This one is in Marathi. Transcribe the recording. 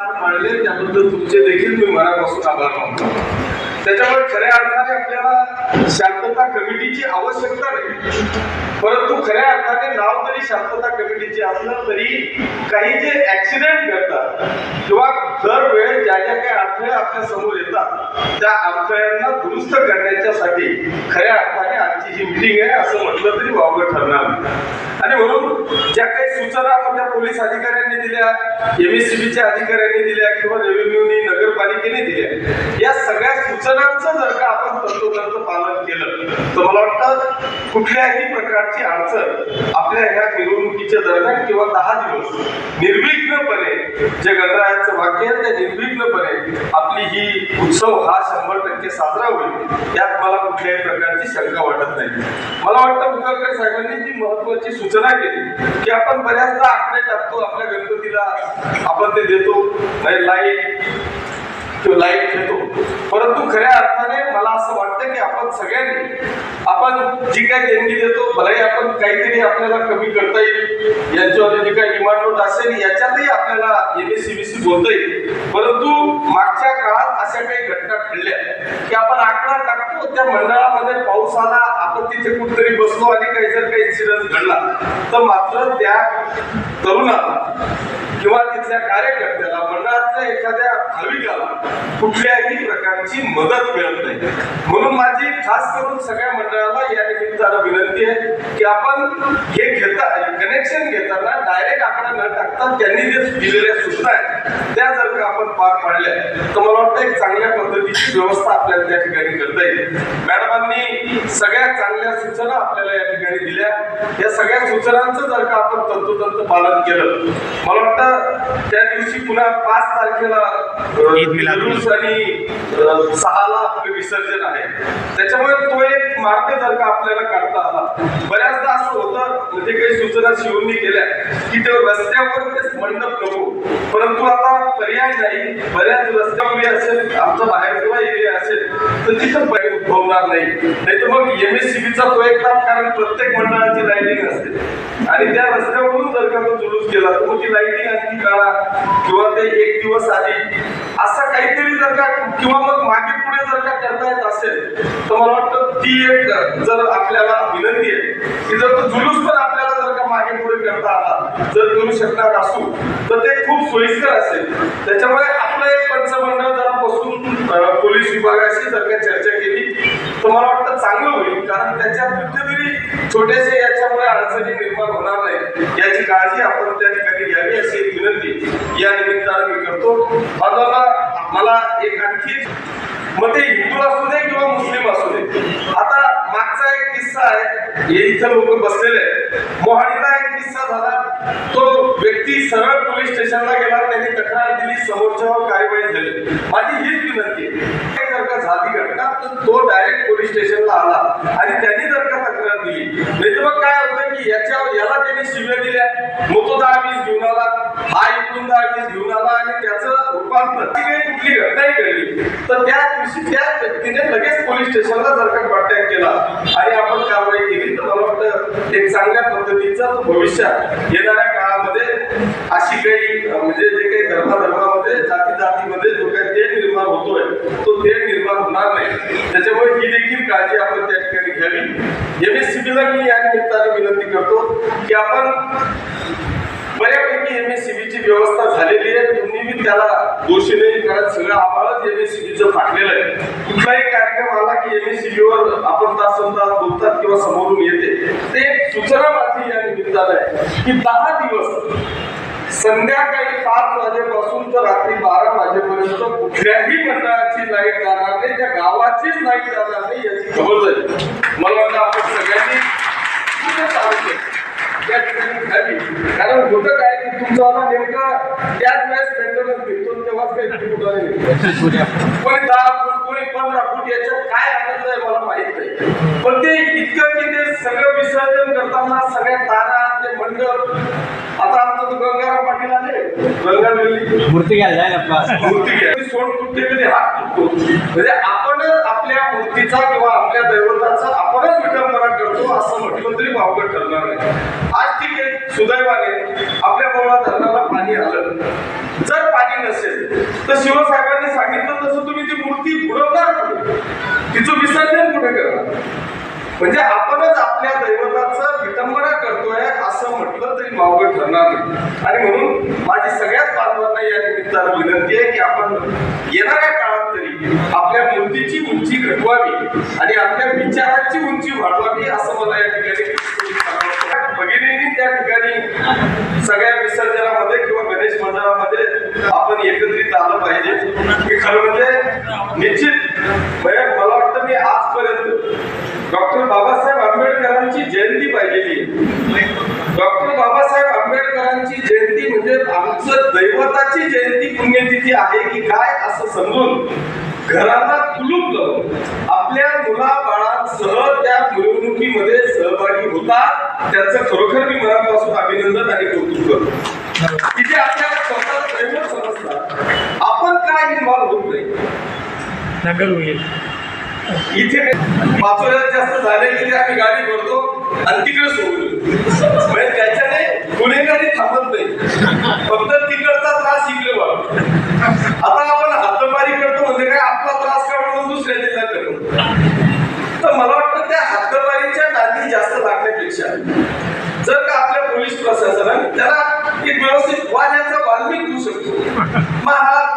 मांडले त्याबद्दल तुमचे देखील मी मनापासून आभार मानतो त्याच्यामुळे खऱ्या अर्थाने आपल्याला शांतता कमिटीची आवश्यकता नाही परंतु खऱ्या अर्थाने नाव तरी शांतता कमिटीचे असलं तरी काही जे ऍक्सिडेंट घडतात किंवा दरवेळेस ज्या ज्या काही अडथळे आपल्यासमोर येतात त्या अडथळ्यांना दुरुस्त करण्याच्यासाठी खऱ्या अर्थाने आजची ही मिटिंग आहे असं म्हटलं तरी वावगं ठरणार नाही. ज्या काही सूचना आपल्या पोलीस अधिकाऱ्यांनी दिल्या एमएससीबीच्या अधिकाऱ्यांनी दिल्या किंवा रेव्हेन्यूनी नगरपालिकेने दिल्या या सगळ्या सूचनांचं जर का आपण तंतोतंत पालन केलं तर मला वाटतं कुठल्याही प्रकारची अडचण आपल्या ह्या मिरवणुकीच्या दरम्यान किंवा दहा दिवस निर्विघ्नपणे जे गणरायाचं वाक्य आहे ते निर्विघ्नपणे आपली ही उत्सव हा शंभर टक्के साजरा यात मला कुठल्याही प्रकारची शंका वाटत नाही. मला वाटतं मुखर्कर साहेबांनी जी महत्वाची सूचना केली की आपण बऱ्याचदा आकडे टाकतो आपल्या गणपतीला आपण ते देतो म्हणजे लाइट किंवा लाइट घेतो परंतु खऱ्या अर्थाने मला असं वाटतं की आपण सगळ्यांनी आपण जी काही देणगी देतो भलेही आपण काहीतरी आपल्याला कमी करता येईल यांच्यावर जी काही डिमांड नोट असेल याच्यातही आपल्याला एमएससीबीसी बोलता येईल. परंतु मागच्या काळात अशा काही घटना घडल्या. त्या मंडळामध्ये पाऊस आला आपण तिथे कुठेतरी बसलो आणि काही जर काही इन्सिडन्स घडला तर मात्र त्या तरुणाला किंवा तिथल्या कार्यकर्त्याला मंडळातल्या एखाद्या भाविकाला कुठल्याही प्रकारची मदत मिळत नाही. म्हणून माझी खास करून सगळ्या मंडळाला या निमित्तानं विनंती आहे की आपण हे घेता कनेक्शन घेताना डायरेक्ट आकडा न टाकता त्यांनी जे दिलेल्या सूचना आहेत त्या जर का आपण पार पाडल्या तर मला वाटतं एक चांगल्या पद्धतीची व्यवस्था आपल्याला त्या ठिकाणी करता येईल. मॅडमांनी सगळ्या चांगल्या सूचना आपल्याला या ठिकाणी दिल्या या सगळ्या सूचनांचं जर का आपण तंतोतंत पालन केलं मला वाटतं त्या दिवशी पुन्हा पाच तारखेला. जुलूस आणि सहाला आपलं विसर्जन आहे त्याच्यामुळे तो एक मार्ग जर का आपल्याला काढता आला बऱ्याचदा असं होतं म्हणजे काही सूचना शिवून केल्या की ते रस्त्यावर तेच मंडप नको परंतु आता पर्याय नाही. बऱ्याच रस्त्यावर असेल आमचा बाहेर किंवा एरिया असेल तर तिथं पर्याय उद्भवणार नाही. नाही तर मग एमएससीबीचा तो एक लाभ कारण प्रत्येक मंडळाची लाईटिंग असते. आणि त्या रस्त्यावरून जर का तो जुलूस केला तर मग ती लाईटिंग आणखी काढा किंवा ते एक दिवस आधी. असं काहीतरी जर का किंवा मग मागे पुढे जर का करता येत असेल तर मला वाटतं ती एक जर आपल्याला विनंती आहे की जर तो जुलूस पण आपल्याला जर का मागे पुढे करता आला जर करू शकणार असू तर ते खूप सोयीस्कर असेल. त्याच्यामुळे आपलं एक पंचमंडळ जरा बसून पोलीस विभागाशी जर का चर्चा केली तर मला वाटतं चांगलं होईल. कारण त्याच्यात कुठेतरी छोटेसे याच्यामुळे अडचणी निर्माण होणार नाही याची काळजी आपण त्या ठिकाणी घ्यावी अशी एक विनंती या निमित्तानं मी करतो. माझा मला एक आणखी मग ते हिंदू असू दे किंवा मुस्लिम असू दे. आता मागचा एक किस्सा आहे. हे इथं लोक बसलेले आहेत. मोहाडीला तो व्यक्ती सरळ पोलीस स्टेशनला गेला त्यांनी तक्रार दिली समोरच्यावर कार्यवाही झाली. माझी हीच विनंती आहे. जर का झाली घटना तर तो डायरेक्ट पोलीस स्टेशनला आला आणि त्यांनी जर का तक्रार दिली. नाही तर मग काय होतं की याच्या याला त्यांनी शिव्या दिल्या. मग तो दहा वीस घेऊन आला हा इकडून दहा वीस घेऊन आला आणि त्याचं रूपांतर. कुठली घटनाही घडली तर त्या दिवशी त्या व्यक्तीने लगेच पोलीस स्टेशनला जर का कॉन्टॅक्ट केला आणि आपण कारवाई केली तर मला एक चांगल्या पद्धतीचा तो भविष्यात येणाऱ्या काळामध्ये अशी काही म्हणजे जे काही धर्माधर्मामध्ये जाती जातीमध्ये जो काही तेढ निर्माण होतोय तो तेढ निर्माण होणार नाही. त्याच्यामुळे ही देखील काळजी आपण त्या ठिकाणी घ्यावी. एमएससीबीला मी या निमित्ताने विनंती करतो की आपण बऱ्यापैकी एमएससीबीची व्यवस्था झालेली आहे. तुम्ही त्याला दोषी नाही कारण सगळं आम्हालाच एमएससीबीचं फाटलेलं आहे. कुठलाही कार्यक्रम आला की एमएससीबीवर आपण तास तास बोलतात किंवा समोरून येते. ते सूचना माझी या निमित्तानं आहे की दहा दिवस संध्याकाळी पाच वाजेपासून तर रात्री बारा वाजेपर्यंत कुठल्याही मंडळाची लाइट जाणार नाही त्या गावाचीच लाइट जाणार नाही याची खबर झाली मला वाटतं आपण सगळ्यांनी त्या ठिकाणी घ्यावी कारण होतं काय की तुमचा नेमका त्याच वेळेस मेंटेनन्स भेटतो तेव्हाच काही कुठं कोणी दहा फूट कोणी पंधरा फूट याच्यात काय आनंद आहे मला माहीत नाही. पण ते इतकं की ते सगळं विसर्जन करताना सगळ्या तारा ते मंडप. आता आमचं गंगाराम पाटील आले. गंगावेली मूर्ती घ्यायला मूर्ती सोड तुटते कधी हात तुटतो. म्हणजे आपण आपल्या मूर्तीचा किंवा आपल्या दैवताचा आपणच विटंबना करतो असं म्हटलं तरी वावगं ठरणार नाही. आज ठीक आहे सुदैवाने आपल्या बोळा धरणाला पाणी आलं. जर पाणी नसेल तर शिवसाहेबांनी सांगितलं तसं तुम्ही ती मूर्ती बुडवणार तिचं विसर्जन कुठे करणार? म्हणजे आपणच आपल्या दैवताचं विटंबना करतोय असं म्हटलं तरी मावगड ठरणार नाही. आणि म्हणून माझी सगळ्याच बांधवांना या निमित्तानं विनंती आहे की आपण येणाऱ्या काळात तरी आपल्या उंची घटवावी आणि आपल्या विचारांची उंची वाढवावी असं मला या ठिकाणी भगिनींनी त्या ठिकाणी सगळ्या विसर्जनामध्ये किंवा गणेश मंडळामध्ये आपण एकत्रित आलं पाहिजे. हे खरं म्हणजे निश्चित मला वाटतं मी आजपर्यंत डॉक्टर बाबासाहेब आंबेडकरांची जयंती पाहिलेली डॉक्टर बाबासाहेब आंबेडकरांची जयंती म्हणजे आमचं दैवताची जयंती पुण्यतिथी आहे की काय असं समजून घरांना कुलूप लावून आपल्या मुला बाळांसह त्या मिरवणुकीमध्ये सहभागी होता. त्यांचं खरोखर मी मनापासून अभिनंदन आणि कौतुक करतो. की जे स्वतःला दैवत समजतात. आपण काय इन्व्हॉल्व होत नाही. नगर होईल. इथे पाचोळ्यात जास्त झाले की आम्ही गाडी भरतो आणि तिकडे सोडून देतो. म्हणजे त्याच्याने गुन्हेगारी थांबत नाही. फक्त तिकडचा त्रास इकडे वाढतो. आता प्रयत्न करतो तर मला वाटतं त्या हातमारीच्या नाती जास्त लागण्यापेक्षा जर का आपल्या पोलीस प्रशासनाने त्याला एक व्यवस्थित वाण्याचा वाल्मिक देऊ शकतो. मग हा